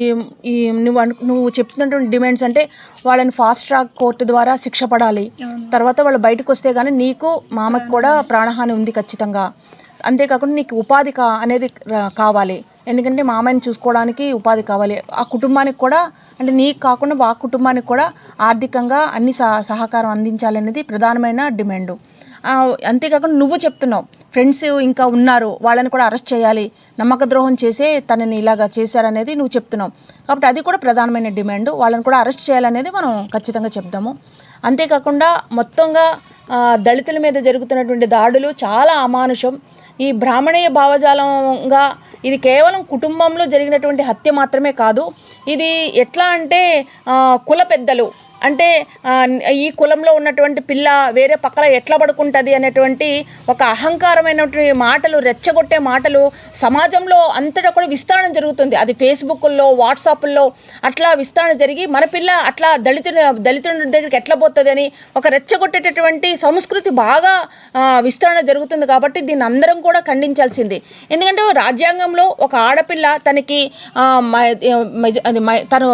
ఈ- నువ్వు అను నువ్వు చెప్తున్నటువంటి డిమాండ్స్ అంటే వాళ్ళని ఫాస్ట్ ట్రాక్ కోర్టు ద్వారా శిక్ష పడాలి. తర్వాత వాళ్ళు బయటకు వస్తే కానీ నీకు మామకి కూడా ప్రాణహాని ఉంది ఖచ్చితంగా. అంతేకాకుండా నీకు ఉపాధి కా అనేది కావాలి. ఎందుకంటే మామయ్యని చూసుకోవడానికి ఉపాధి కావాలి. ఆ కుటుంబానికి కూడా అంటే నీకు కాకుండా ఆ కుటుంబానికి కూడా ఆర్థికంగా అన్ని సహ సహకారం అందించాలనేది ప్రధానమైన డిమాండు. అంతేకాకుండా నువ్వు చెప్తున్నావు ఫ్రెండ్స్ ఇంకా ఉన్నారు వాళ్ళని కూడా అరెస్ట్ చేయాలి నమ్మక ద్రోహం చేసే తనని ఇలాగా చేశారనేది నువ్వు చెప్తున్నావు. కాబట్టి అది కూడా ప్రధానమైన డిమాండ్ వాళ్ళని కూడా అరెస్ట్ చేయాలనేది మనం ఖచ్చితంగా చెప్దాము అంతేకాకుండా మొత్తంగా దళితుల మీద జరుగుతున్నటువంటి దాడులు చాలా అమానుషం. ఈ బ్రాహ్మణీయ భావజాలంగా ఇది కేవలం కుటుంబంలో జరిగినటువంటి హత్య మాత్రమే కాదు ఇది ఎట్లా అంటే కుల పెద్దలు అంటే ఈ కులంలో ఉన్నటువంటి పిల్ల వేరే పక్కన ఎట్లా పడుకుంటుంది అనేటువంటి ఒక అహంకారమైనటువంటి మాటలు రెచ్చగొట్టే మాటలు సమాజంలో అంతటా కూడా విస్తరణ జరుగుతుంది. అది ఫేస్బుక్లో వాట్సాప్లో అట్లా విస్తరణ జరిగి మన పిల్ల అట్లా దళితు దళితుడి దగ్గరికి ఎట్లా పోతుంది అని ఒక రెచ్చగొట్టేటటువంటి సంస్కృతి బాగా విస్తరణ జరుగుతుంది కాబట్టి దీన్ని అందరం కూడా ఖండించాల్సింది. ఎందుకంటే రాజ్యాంగంలో ఒక ఆడపిల్ల తనకి తను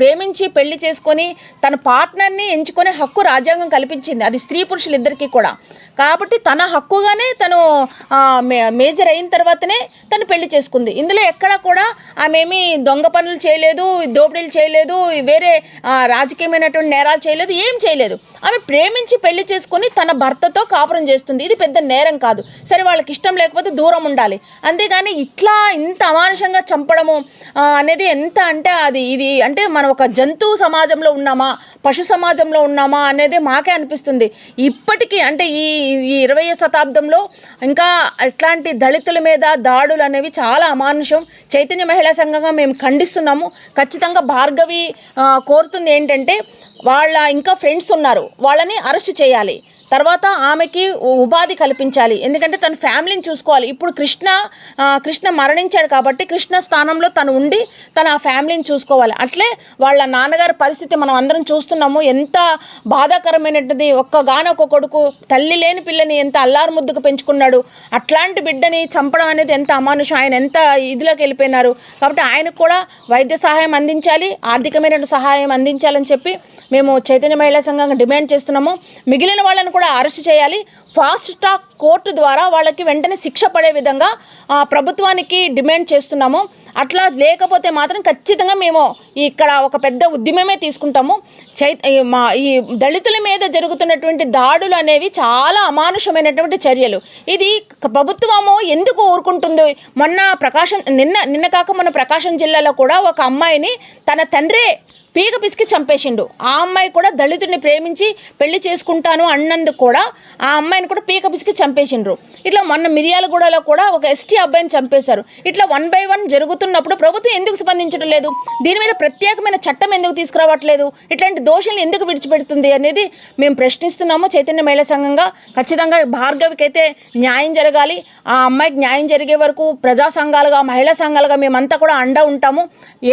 ప్రేమించి పెళ్ళి చేసుకొని తన పార్ట్నర్ని ఎంచుకునే హక్కు రాజ్యాంగం కల్పించింది. అది స్త్రీ పురుషులు ఇద్దరికీ కూడా. కాబట్టి తన హక్కుగానే తను మే- మేజర్ అయిన తర్వాతనే తను పెళ్ళి చేసుకుంది. ఇందులో ఎక్కడ కూడా ఆమెమి దొంగ పనులు చేయలేదు దోపిడీలు చేయలేదు వేరే రాజకీయమైనటువంటి నేరాలు చేయలేదు ఏం చేయలేదు. ఆమె ప్రేమించి పెళ్ళి చేసుకుని తన భర్తతో కాపురం చేస్తుంది. ఇది పెద్ద నేరం కాదు. సరే వాళ్ళకి ఇష్టం లేకపోతే దూరం ఉండాలి. అంతేగాని ఇట్లా ఇంత అమానుషంగా చంపడము అనేది ఎంత అంటే అది ఇది అంటే మనం ఒక జంతువు సమాజంలో ఉన్నామా? పశు సమాజంలో ఉన్నామా? అనేది మాకే అనిపిస్తుంది. ఇప్పటికీ అంటే ఈ ఈ ఇరవై శతాబ్దంలో ఇంకా అట్లాంటి దళితుల మీద దాడులు అనేవి చాలా అమానుషం. చైతన్య మహిళా సంఘంగా మేము ఖండిస్తున్నాము. ఖచ్చితంగా భార్గవి కోరుతుంది ఏంటంటే వాళ్ళ ఇంకా ఫ్రెండ్స్ ఉన్నారు. వాళ్ళని అరెస్ట్ చేయాలి. తర్వాత ఆమెకి ఉపాధి కల్పించాలి. ఎందుకంటే తన ఫ్యామిలీని చూసుకోవాలి. ఇప్పుడు కృష్ణ కృష్ణ మరణించాడు కాబట్టి కృష్ణ స్థానంలో తను ఉండి తన ఆ ఫ్యామిలీని చూసుకోవాలి. అట్లే వాళ్ళ నాన్నగారి పరిస్థితి మనం అందరం చూస్తున్నాము. ఎంత బాధాకరమైనది ఒక్కగానొక్క కొడుకు తల్లి లేని పిల్లని ఎంత అల్లారు ముద్దుకు పెంచుకున్నాడు. అట్లాంటి బిడ్డని చంపడం అనేది ఎంత అమానుషం. ఆయన ఎంత ఇదిలోకి వెళ్ళిపోయినారు. కాబట్టి ఆయనకు కూడా వైద్య సహాయం అందించాలి. ఆర్థికమైన సహాయం అందించాలని చెప్పి మేము చైతన్య మహిళా సంఘంగా డిమాండ్ చేస్తున్నాము. మిగిలిన వాళ్ళని కూడా అరెస్ట్ చేయాలి. ఫాస్ట్ ట్రాక్ కోర్టు ద్వారా వాళ్ళకి వెంటనే శిక్ష పడే విధంగా ప్రభుత్వానికి డిమాండ్ చేస్తున్నాము. అట్లా లేకపోతే మాత్రం ఖచ్చితంగా మేము ఇక్కడ ఒక పెద్ద ఉద్యమమే తీసుకుంటాము. చై మా ఈ దళితుల మీద జరుగుతున్నటువంటి దాడులు అనేవి చాలా అమానుషమైనటువంటి చర్యలు. ఇది ప్రభుత్వము ఎందుకు ఊరుకుంటుంది? మొన్న ప్రకాశం నిన్న నిన్న కాక మొన్న ప్రకాశం జిల్లాలో కూడా ఒక అమ్మాయిని తన తండ్రే పీక పిసికి చంపేసిండు. ఆ అమ్మాయి కూడా దళితుడిని ప్రేమించి పెళ్ళి చేసుకుంటాను అన్నందుకు కూడా ఆ అమ్మాయిని కూడా పీక పిసికి చంపేసిండ్రు. ఇట్లా మొన్న మిరియాలగూడలో కూడా ఒక ఎస్టీ అబ్బాయిని చంపేశారు. ఇట్లా వన్ బై వన్ జరుగుతున్నప్పుడు ప్రభుత్వం ఎందుకు స్పందించడం లేదు? దీని మీద ప్రత్యేకమైన చట్టం ఎందుకు తీసుకురావట్లేదు? ఇట్లాంటి దోషులను ఎందుకు విడిచిపెడుతుంది అనేది మేము ప్రశ్నిస్తున్నాము చైతన్య మహిళా సంఘంగా. ఖచ్చితంగా భార్గవికి అయితే న్యాయం జరగాలి. ఆ అమ్మాయికి న్యాయం జరిగే వరకు ప్రజా సంఘాలుగా మహిళా సంఘాలుగా మేమంతా కూడా అండ ఉంటాము.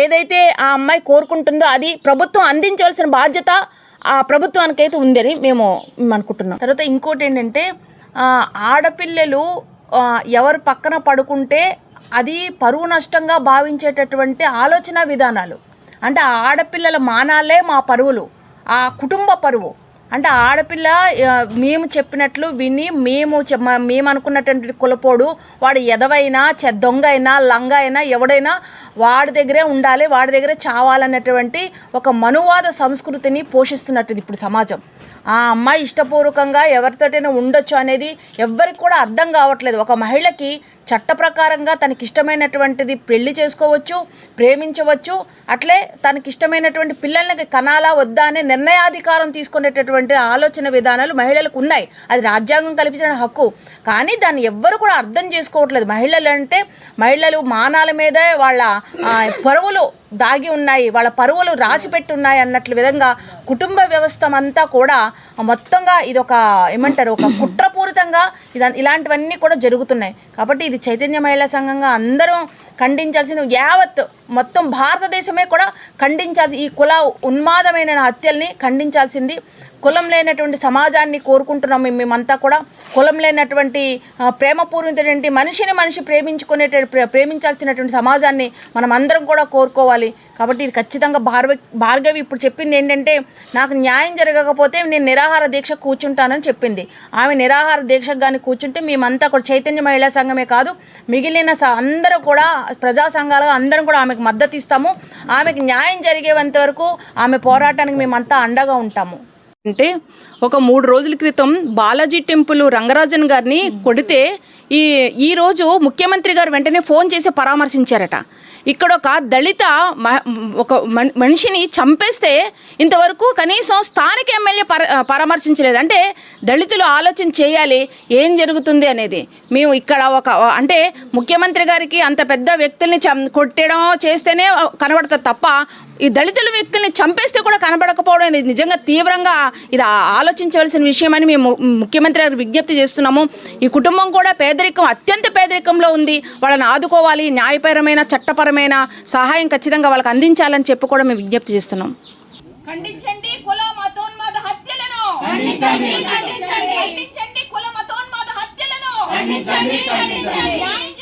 ఏదైతే ఆ అమ్మాయి కోరుకుంటుందో అది ప్రభుత్వం అందించవలసిన బాధ్యత ఆ ప్రభుత్వానికైతే ఉందని మేము అనుకుంటున్నాం. తర్వాత ఇంకోటి ఏంటంటే ఆడపిల్లలు ఎవరు పక్కన పడుకుంటే అది పరువు నష్టంగా భావించేటటువంటి ఆలోచన విధానాలు. అంటే ఆ ఆడపిల్లల మానాలే మా పరువులు. ఆ కుటుంబ పరువు. అంటే ఆడపిల్ల మేము చెప్పినట్లు విని మేము చె- మేము అనుకున్నటువంటి కులపోడు వాడు ఎదవైనా చె దొంగ అయినా లంగ అయినా ఎవడైనా వాడి దగ్గరే ఉండాలి వాడి దగ్గరే చావాలన్నటువంటి ఒక మనువాద సంస్కృతిని పోషిస్తున్నట్టు ఇప్పుడు సమాజం. ఆ అమ్మాయి ఇష్టపూర్వకంగా ఎవరితోటైనా ఉండొచ్చు అనేది ఎవ్వరికి కూడా అర్థం కావట్లేదు. ఒక మహిళకి చట్ట ప్రకారంగా తనకిష్టమైనటువంటిది పెళ్ళి చేసుకోవచ్చు ప్రేమించవచ్చు అట్లే తనకి ఇష్టమైనటువంటి పిల్లలకి కనాలా వద్దా అనే నిర్ణయాధికారం తీసుకునేటటువంటి ఆలోచన విధానాలు మహిళలకు ఉన్నాయి. అది రాజ్యాంగం కల్పించిన హక్కు. కానీ దాన్ని ఎవ్వరు కూడా అర్థం చేసుకోవట్లేదు. మహిళలు అంటే మహిళలు మానాల మీదే వాళ్ళ ఆ, పరువులు దాగి ఉన్నాయి వాళ్ళ పరువులు రాసిపెట్టి ఉన్నాయి అన్నట్లు విధంగా కుటుంబ వ్యవస్థ అంతా కూడా మొత్తంగా ఇది ఒక ఏమంటారు ఒక కుట్రపూరితంగా ఇద ఇలాంటివన్నీ కూడా జరుగుతున్నాయి. కాబట్టి ఇది చైతన్య మహిళా సంఘంగా అందరం ఖండించాల్సింది యావత్ మొత్తం భారతదేశమే కూడా ఖండించాల్సి ఈ కుల ఉన్మాదమైన హత్యల్ని ఖండించాల్సింది. కులం లేనటువంటి సమాజాన్ని కోరుకుంటున్నాం మేము- మేమంతా కూడా. కులం లేనటువంటి ఆ, మనిషిని మనిషి ప్రేమించుకునే ప్రేమించాల్సినటువంటి సమాజాన్ని మనం అందరం కూడా కోరుకోవాలి. కాబట్టి ఇది ఖచ్చితంగా భార్గవి భార్గవి ఇప్పుడు చెప్పింది ఏంటంటే నాకు న్యాయం జరగకపోతే నేను నిరాహార దీక్ష కూర్చుంటానని చెప్పింది. ఆమె నిరాహార దీక్షకు కానీ కూర్చుంటే మేమంతా కూడా చైతన్య మహిళా సంఘమే కాదు మిగిలిన అందరూ కూడా ప్రజా సంఘాలుగా అందరం కూడా ఆమెకు మద్దతు ఇస్తాము. ఆమెకు న్యాయం జరిగేంత వరకు ఆమె పోరాటానికి మేమంతా అండగా ఉంటాము. అంటే ఒక మూడు రోజుల క్రితం బాలాజీ టెంపుల్ రంగరాజన్ గారిని కొడితే ఈ ఈరోజు ముఖ్యమంత్రి గారు వెంటనే ఫోన్ చేసి పరామర్శించారట. ఇక్కడ ఒక దళిత మ- ఒక మనిషిని చంపేస్తే ఇంతవరకు కనీసం స్థానిక ఎమ్మెల్యే పర పరామర్శించలేదు. అంటే దళితులు ఆలోచన చేయాలి ఏం జరుగుతుంది అనేది. మేము ఇక్కడ ఒక అంటే ముఖ్యమంత్రి గారికి అంత పెద్ద వ్యక్తుల్ని చం కొట్టడం చేస్తేనే కనబడతారు తప్ప ఈ దళితుల వ్యక్తుల్ని చంపేస్తే కూడా కనబడకపోవడం అనేది నిజంగా తీవ్రంగా ఇది ఆలోచించవలసిన విషయం అని మేము ముఖ్యమంత్రి గారు విజ్ఞప్తి చేస్తున్నాము. ఈ కుటుంబం కూడా పేదరికం అత్యంత పేదరికంలో ఉంది. వాళ్ళని ఆదుకోవాలి న్యాయపరమైన చట్టపరమైన సహాయం ఖచ్చితంగా వాళ్ళకి అందించాలని చెప్పి కూడా మేము విజ్ఞప్తి చేస్తున్నాం. ఖండించండి కుల మతోన్మాద హత్యలను. ఖండించండి. ఖండించండి. ఖండించండి కుల మతోన్మాద హత్యలను. ఖండించండి. ఖండించండి